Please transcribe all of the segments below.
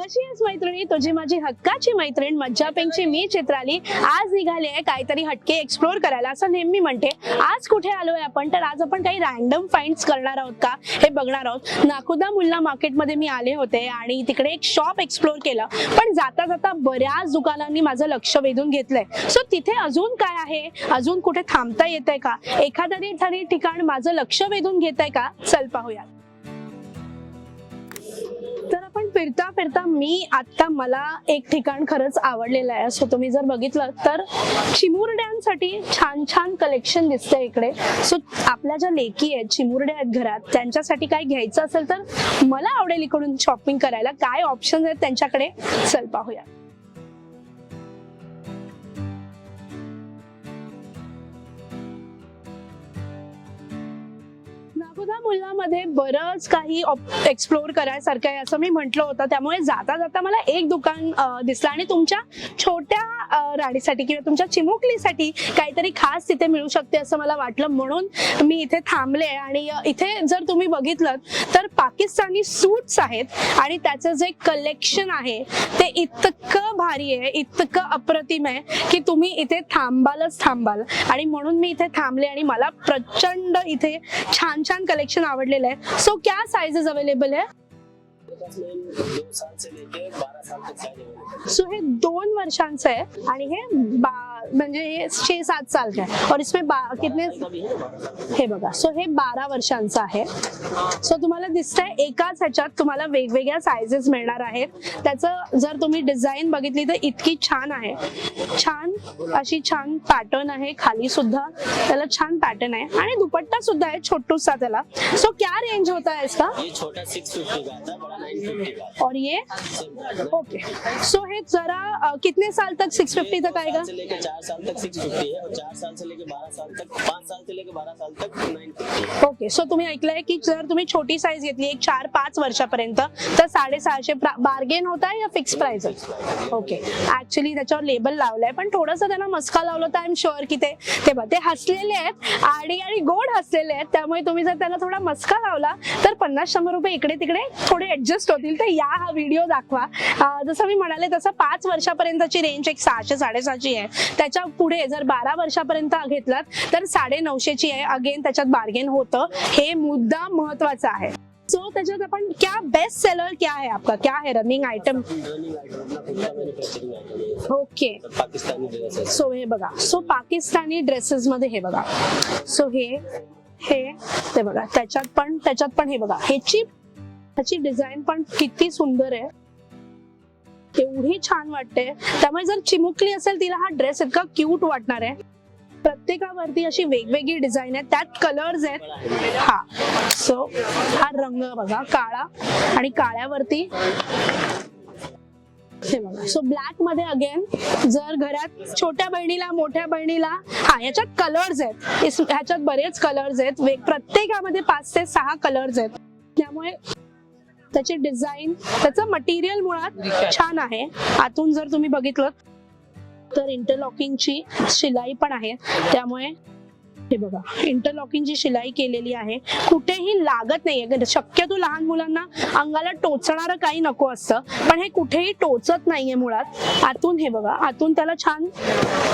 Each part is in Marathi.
कशी आहेस मैत्रिणी? तुझी माझी हक्काची मैत्रीण मज्जापेंची मी चित्राली आज निघाले आहे काहीतरी हटके एक्सप्लोर करायला असं नेहमी म्हणते. आज कुठे आलोय आपण? तर आज आपण काही रॅन्डम फाइंड्स करणार आहोत का? हे बघणार आहोत. नाकुदा मुल्ला मार्केटमध्ये मी आले होते आणि तिकडे एक शॉप एक्सप्लोर केलं. पण जाता जाता बऱ्याच दुकानांनी माझं लक्ष वेधून घेतलंय. सो तिथे अजून काय आहे? अजून कुठे थांबता येतंय का? एखाद्या ठिकाण माझं लक्ष वेधून घेत आहे का? चल पाहूयात. फिरता फिरता मी आता मला एक ठिकाण खरंच आवडलेलं आहे. सो तुम्ही जर बघितलं तर चिमुरड्यांसाठी छान छान कलेक्शन दिसतंय इकडे. सो आपल्या ज्या लेकी आहेत चिमुरड्या आहेत घरात त्यांच्यासाठी काय घ्यायचं असेल तर मला आवडेल इकडून शॉपिंग करायला. काय ऑप्शन आहेत त्यांच्याकडे? चल पाहूया. नागोदा मुल्लामध्ये बरंच काही एक्सप्लोर करायसारखं आहे असं मी म्हटलं होतं. त्यामुळे जाता जाता मला एक दुकान दिसलं आणि तुमच्या छोट्या राणीसाठी किंवा तुमच्या चिमुकलीसाठी काहीतरी खास तिथे मिळू शकते असं मला वाटलं. म्हणून मी इथे थांबले आणि इथे जर तुम्ही बघितलं तर पाकिस्तानी सूट्स आहेत आणि त्याचं जे कलेक्शन आहे ते इतकं भारी आहे इतकं अप्रतिम आहे की तुम्ही इथे थांबालच थांबाल. आणि म्हणून मी इथे थांबले आणि मला प्रचंड इथे छान छान कलेक्शन आवडलेलं आहे. सो क्या साइजेस अवेलेबल आहे? सो हे दोन वर्षांचं आहे. आणि हे बा म्हणजे हे छे सात आहे और इसमें कितने है साल हे बघा. सो हे बारा वर्षांचं आहे. सो तुम्हाला दिसतंय एकाच ह्याच्यात तुम्हाला वेगवेगळ्या सायझेस मिळणार आहेत. त्याचं जर तुम्ही डिझाईन बघितली तर इतकी छान आहे. छान अशी छान पॅटर्न आहे. खाली सुद्धा त्याला छान पॅटर्न आहे. आणि दुपट्टा सुद्धा आहे छोटूसा त्याला. सो क्या रेंज होता है इसका? ये छोटा का बड़ा और ये? ओके सो हे जरा कितने साल तक सिक्स फिफ्टी ये तक दो आएगा साल चार साल तक सिक्स फिफ्टी है और चार साल से लेके बारह साल तक पाँच साल से लेके बारह साल तक नाइन फिफ्टी ओके सो तुम्ही ऐकलंय की जर तुम्ही छोटी साईज घेतली एक चार पाच वर्षापर्यंत तर साडेसहाशे बार्गेन होत आहे या फिक्स प्राइस ओके ऍक्च्युली त्याच्यावर लेबल लावलंय पण थोडंसं त्यांना मस्का लावलं तर आय एम शुअर की ते ते बघ ते हसलेले आहेत आणि आणि गोड हसलेले आहेत त्यामुळे तुम्ही जर त्यांना थोडा मस्का लावला तर पन्नास शंभर रुपये इकडे तिकडे थोडे ऍडजस्ट होतील. तर या हा व्हिडिओ दाखवा. जसं मी म्हणाले तसं पाच वर्षापर्यंतची रेंज एक सहाशे साडेसहाशे आहे. त्याच्या पुढे जर बारा वर्षापर्यंत घेतलात तर साडे नऊशेची आहे अगेन त्याच्यात बार्गेन होतं. हे मुद्दा महत्त्वाचा आहे. सो त्याच्यात आपण क्या बेस्ट सेलर क्या है आपका? क्या है रनिंग आयटम ओके सो हे बघा. सो पाकिस्तानी ड्रेसेस मध्ये हे बघा. सो हे हे ते बघा. त्याच्यात पण त्याच्यात पण हे बघा. ह्याची ह्याची डिझाईन पण किती सुंदर आहे. एवढी छान वाटते. त्यामुळे जर चिमुकली असेल तिला हा ड्रेस इतका क्यूट वाटणार आहे. प्रत्येकावरती अशी वेगवेगळी डिझाईन आहे त्यात कलर्स आहेत. हा. सो हा रंग बघा काळा आणि काळ्यावरती. हे बघा. सो ब्लॅकमध्ये अगेन जर घरात छोट्या बहिणीला मोठ्या बहिणीला हा याच्यात कलर्स आहेत. ह्याच्यात बरेच कलर्स आहेत. प्रत्येकामध्ये पाच ते सहा कलर्स आहेत. त्यामुळे त्याचे डिझाईन त्याचं मटेरियल मुळात छान आहे. आतून जर तुम्ही बघितलं तर इंटरलॉकिंगची शिलाई पण आहे. त्यामुळे हे बघा इंटरलॉकिंगची शिलाई केलेली आहे. कुठेही लागत नाहीये. शक्यतो लहान मुलांना अंगाला टोचणारं काही नको असतं पण हे कुठेही टोचत नाहीये मुळात. आतून हे बघा आतून त्याला छान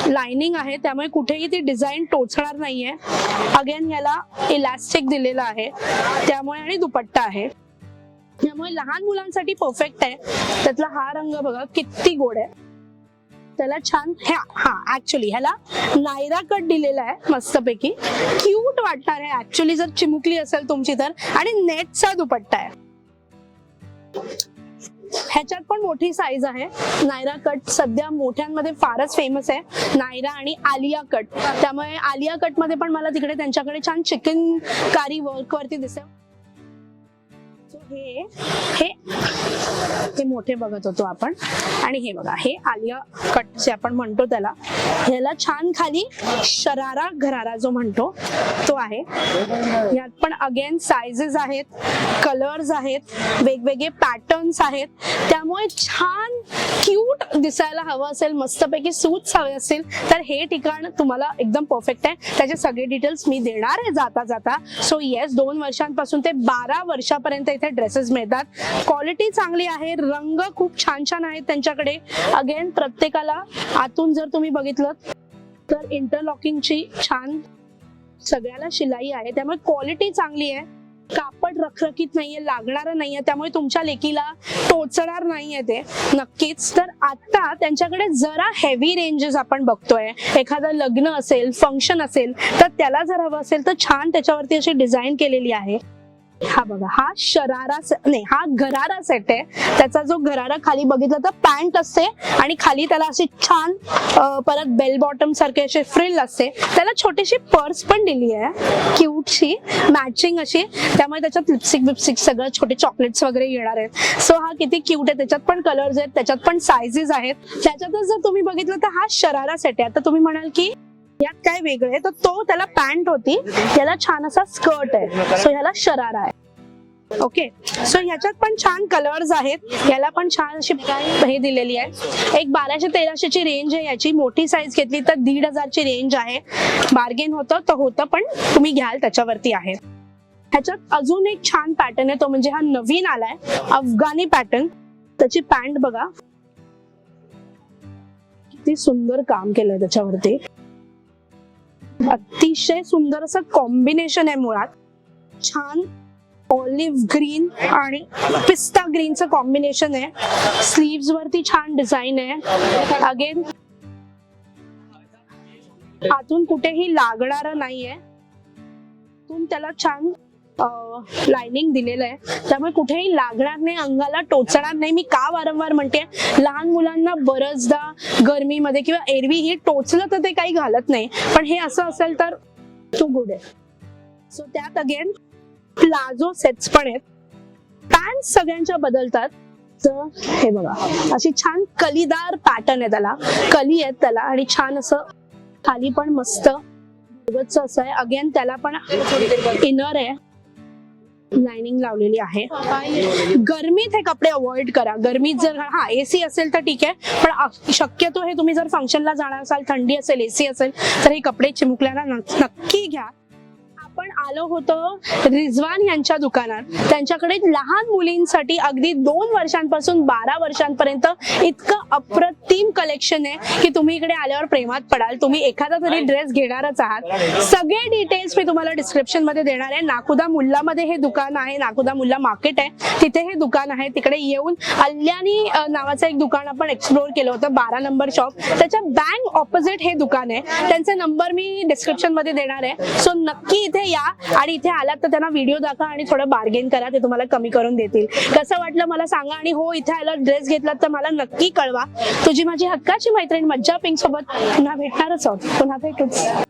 लाइनिंग आहे. त्यामुळे कुठेही ती डिझाईन टोचणार नाहीये. अगेन याला इलास्टिक दिलेलं आहे. त्यामुळे आणि दुपट्टा आहे. त्यामुळे लहान मुलांसाठी परफेक्ट आहे. त्यातला हा रंग बघा किती गोड आहे. त्याला छान ह्या हा ऍक्च्युली ह्याला नायरा कट दिलेला आहे मस्तपैकी. क्यूट वाटणार आहे ऍक्च्युली जर चिमुकली असेल तुमची तर. आणि नेटचा दुपट्टा आहे. ह्याच्यात पण मोठी साईज आहे. नायरा कट सध्या मोठ्यांमध्ये फारच फेमस आहे. नायरा आणि आलिया कट त्यामुळे आलिया कटमध्ये पण मला तिकडे त्यांच्याकडे छान चिकन कारी वर्क वरती दिसेल. हे हे हे मोठे बघत होतो आपण. आणि हे बघा हे आलिया कट जे आपण म्हणतो त्याला ह्याला छान खाली शरारा घरारा जो म्हणतो तो आहे. यात पण अगेन साइजेस आहेत कलर्स आहेत वेगवेगळे पॅटर्न्स आहेत. त्यामुळे छान क्यूट दिसायला हवं असेल मस्तपैकी सूट्स हवे असेल तर हे ठिकाण तुम्हाला एकदम परफेक्ट आहे. त्याचे सगळे डिटेल्स मी देणार आहे जाता जाता. सो येस दोन वर्षांपासून ते बारा वर्षापर्यंत इथे ड्रेसेस मिळतात. क्वालिटी चांगली आहे रंग खूप छान छान आहेत त्यांच्याकडे. अगेन प्रत्येकाला आतून जर तुम्ही बघितलं तर इंटरलॉकिंगची छान सगळ्याला शिलाई आहे. त्यामुळे क्वालिटी चांगली आहे. कापड रखरखीत नाहीये लागणार नाहीये. त्यामुळे तुमच्या लेकीला टोचणार नाहीये ते. नक्कीच. तर आता त्यांच्याकडे जरा हेवी रेंजेस आपण बघतोय. एखादं लग्न असेल फंक्शन असेल तर त्याला जर हवं असेल तर छान त्याच्यावरती अशी डिझाईन केलेली आहे. हा बघा हा शरारा नाही हा घरारा सेट आहे. त्याचा जो गरारा खाली बघितला तर पॅन्ट असते आणि खाली त्याला अशी छान परत बेल बॉटम सारखे असे फ्रिल असते. त्याला छोटीशी पर्स पण दिली आहे. क्यूटशी मॅचिंग अशी. त्यामुळे त्याच्यात लिपस्टिक बिपस्टिक सगळं छोटे चॉकलेट्स वगैरे येणार आहेत. सो हा किती क्यूट आहे. त्याच्यात पण कलर्स आहेत त्याच्यात पण सायझेस आहेत. त्याच्यातच जर तुम्ही बघितलं तर हा शरारा सेट आहे. आता तुम्ही म्हणाल की यात काय वेगळं आहे? तर तो त्याला पॅन्ट होती. याला छान असा स्कर्ट आहे. सो ह्याला शरारा आहे. ओके सो ह्याच्यात पण छान कलर्स आहेत. याला पण छान अशी हे दिलेली आहे. एक बाराशे तेराशेची रेंज आहे याची. मोठी साईज घेतली तर दीड हजारची रेंज आहे. बार्गेन होतं तर होतं पण तुम्ही घ्याल त्याच्यावरती आहे. ह्याच्यात अजून एक छान पॅटर्न आहे. तो म्हणजे हा नवीन आलाय. अफगाणी पॅटर्न त्याची पॅन्ट बघा. किती सुंदर काम केलंय त्याच्यावरती. अतिशय सुंदर असं कॉम्बिनेशन आहे मुळात. छान ऑलिव्ह ग्रीन आणि पिस्ता ग्रीनचं कॉम्बिनेशन आहे. स्लीव्स वरती छान डिझाईन आहे. अगेन आतून कुठेही लागणार नाहीये. त्याला छान लाइनिंग दिलेलं आहे त्यामुळे कुठेही लागणार नाही अंगाला टोचणार नाही. मी का वारंवार म्हणते लहान मुलांना बरंचदा गरमीमध्ये किंवा एरवी ही टोचलं तर ते काही घालत नाही. पण हे असं असेल तर टू गुड आहे. सो त्यात अगेन प्लाझो सेट्स पण आहेत. पॅन्ट सगळ्यांच्या बदलतात. तर हे बघा अशी छान कलीदार पॅटर्न आहे त्याला. कली आहेत त्याला आणि छान असं खाली पण मस्त असं आहे. अगेन त्याला पण इनर आहे. लाइनिंग लावलेली आहे. गरमीत हे कपडे अवॉइड करा. गरमीत जर हा एसी असेल तर ठीक आहे पण शक्यतो हे तुम्ही जर फंक्शनला जाणार असाल थंडी असेल एसी असेल तर हे कपडे चिमुकल्याला नक्की घ्या. आपण आलो होतो रिझवान यांच्या दुकानात. त्यांच्याकडे लहान मुलींसाठी अगदी दोन वर्षांपासून बारा वर्षांपर्यंत इतकं अप्रतिम कलेक्शन आहे की तुम्ही इकडे आल्यावर प्रेमात पडाल. तुम्ही एखादा तरी ड्रेस घेणारच आहात. सगळे डिटेल्स मी तुम्हाला डिस्क्रिप्शनमध्ये देणार आहे. नाकुदा मुल्लामध्ये हे दुकान आहे. नाकुदा मुल्ला मार्केट आहे. तिथे हे दुकान आहे. तिकडे येऊन अल्यानी नावाचं एक दुकान आपण एक्सप्लोर केलं होतं बारा नंबर शॉप त्याच्या बँक ऑपोजिट हे दुकान आहे. त्यांचे नंबर मी डिस्क्रिप्शनमध्ये देणार आहे. सो नक्की इथे या. आणि इथे आलात तर त्यांना व्हिडिओ दाखवा आणि थोडं बार्गेन करा ते तुम्हाला कमी करून देतील. कसं वाटलं मला सांगा आणि हो इथे आला ड्रेस घेतलात तर मला नक्की कळवा. तुझी माझी हक्काची मैत्रीण मज्जा पिंक सोबत पुन्हा भेटणारच आहोत. पुन्हा भेटूच.